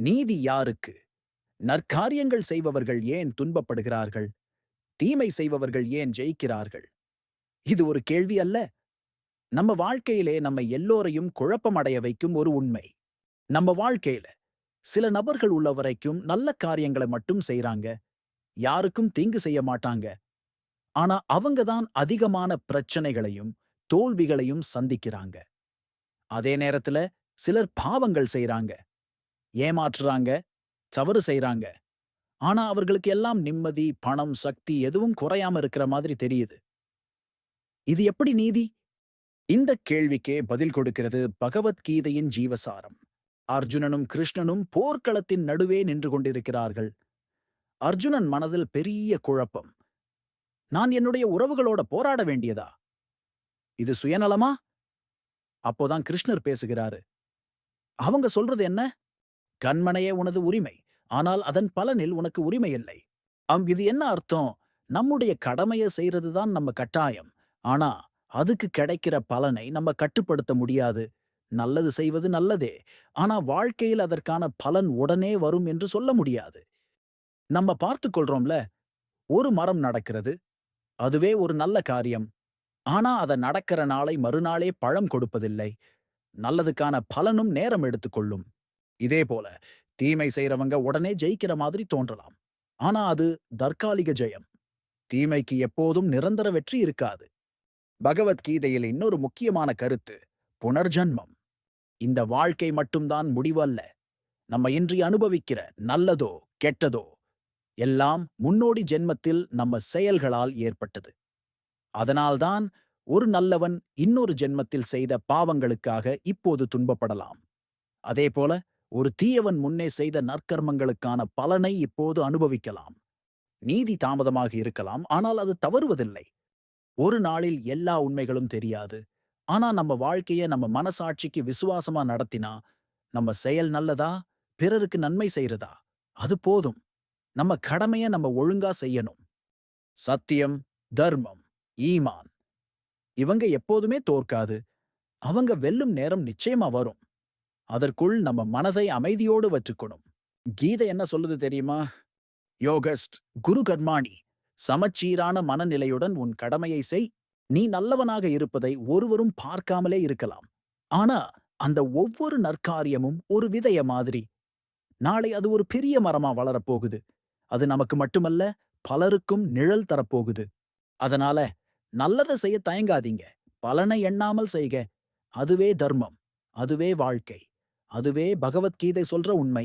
நீதி யாருக்கு? நற்காரியங்கள் செய்பவர்கள் ஏன் துன்பப்படுகிறார்கள்? தீமை செய்பவர்கள் ஏன் ஜெயிக்கிறார்கள்? இது ஒரு கேள்வி அல்ல. நம்ம வாழ்க்கையிலே நம்ம எல்லோரையும் குழப்பமடைய வைக்கும் ஒரு உண்மை. நம்ம வாழ்க்கையில சில நபர்கள் உள்ள வரைக்கும் நல்ல காரியங்களை மட்டும் செய்றாங்க. யாருக்கும் தீங்கு செய்ய மாட்டாங்க. ஆனா அவங்க தான் அதிகமான பிரச்சனைகளையும் தோல்விகளையும் சந்திக்கிறாங்க. அதே நேரத்துல சிலர் பாவங்கள் செய்றாங்க. ஏமாற்றுறாங்க தவறு செய்யறாங்க ஆனா அவர்களுக்கு எல்லாம் நிம்மதி பணம் சக்தி எதுவும் குறையாம இருக்கிற மாதிரி தெரியுது. இது எப்படி நீதி? இந்த கேள்விக்கே பதில் கொடுக்கிறது பகவத்கீதையின் ஜீவசாரம். அர்ஜுனனும் கிருஷ்ணனும் போர்க்களத்தின் நடுவே நின்று கொண்டிருக்கிறார்கள். அர்ஜுனன் மனதில் பெரிய குழப்பம். நான் என்னுடைய உறவுகளோட போராட வேண்டியதா? இது சுயநலமா? அப்போதான் கிருஷ்ணர் பேசுகிறாரு. அவங்க சொல்றது என்ன? கண்மனையே உனது உரிமை ஆனால் அதன் பலனில் உனக்கு உரிமை இல்லை அம் இது என்ன அர்த்தம்? நம்முடைய கடமையை செய்யறதுதான் நம்ம கட்டாயம். ஆனா அதுக்கு கிடைக்கிற பலனை நம்ம கட்டுப்படுத்த முடியாது. நல்லது செய்வது நல்லதே. ஆனா வாழ்க்கையில் அதற்கான பலன் உடனே வரும் என்று சொல்ல முடியாது. நம்ம பார்த்துக் கொள்றோம்ல ஒரு மரம் நடக்கிறது அதுவே ஒரு நல்ல காரியம். ஆனா அத நடக்கிற நாளை மறுநாளே பழம் கொடுப்பதில்லை. நல்லதுக்கான பலனும் நேரம் எடுத்துக்கொள்ளும் இதே போல தீமை செய்றவங்க உடனே ஜெயிக்கிற மாதிரி தோன்றலாம். ஆனா அது தற்காலிக ஜெயம். தீமைக்கு எப்போதும் நிரந்தர வெற்றி இருக்காது. பகவத்கீதையில் இன்னொரு முக்கியமான கருத்து புனர்ஜன்மம். இந்த வாழ்க்கை மட்டும்தான் முடிவல்ல. நம்ம இன்றி அனுபவிக்கிற நல்லதோ கெட்டதோ எல்லாம் முன்னோடி ஜென்மத்தில் நம்ம செயல்களால் ஏற்பட்டது. அதனால்தான் ஒரு நல்லவன் இன்னொரு ஜென்மத்தில் செய்த பாவங்களுக்காக இப்போது துன்பப்படலாம். அதேபோல ஒரு தீயவன் முன்னே செய்த நற்கர்மங்களுக்கான பலனை இப்போது அனுபவிக்கலாம். நீதி தாமதமாக இருக்கலாம் ஆனால் அது தவறுவதில்லை. ஒரு நாளில் எல்லா உண்மைகளும் தெரியாது. ஆனா நம்ம வாழ்க்கைய நம்ம மனசாட்சிக்கு விசுவாசமா நடத்தினா நம்ம செயல் நல்லதா? பிறருக்கு நன்மை செய்யறதா அது போதும். நம்ம கடமைய நம்ம ஒழுங்கா செய்யணும். சத்தியம் தர்மம் ஈமான். இவங்க எப்போதுமே தோற்காது. அவங்க வெல்லும் நேரம் நிச்சயமா வரும். அதற்குள் நம்ம மனதை அமைதியோடு வச்சுக்கணும். கீதை என்ன சொல்லுது தெரியுமா? யோகஸ்ட் குரு கர்மாணி சமச்சீரான மனநிலையுடன் உன் கடமையை செய். நீ நல்லவனாக இருப்பதை ஒருவரும் பார்க்காமலே இருக்கலாம். ஆனா அந்த ஒவ்வொரு நற்காரியமும் ஒரு விதைய மாதிரி. நாளை அது ஒரு பெரிய மரமா வளரப்போகுது. அது நமக்கு மட்டுமல்ல பலருக்கும் நிழல் தரப்போகுது. அதனால நல்லதை செய்ய தயங்காதீங்க. பலனை எண்ணாமல் செய்க. அதுவே தர்மம். அதுவே வாழ்க்கை. அதுவே பகவத்கீதை சொல்ற உண்மை.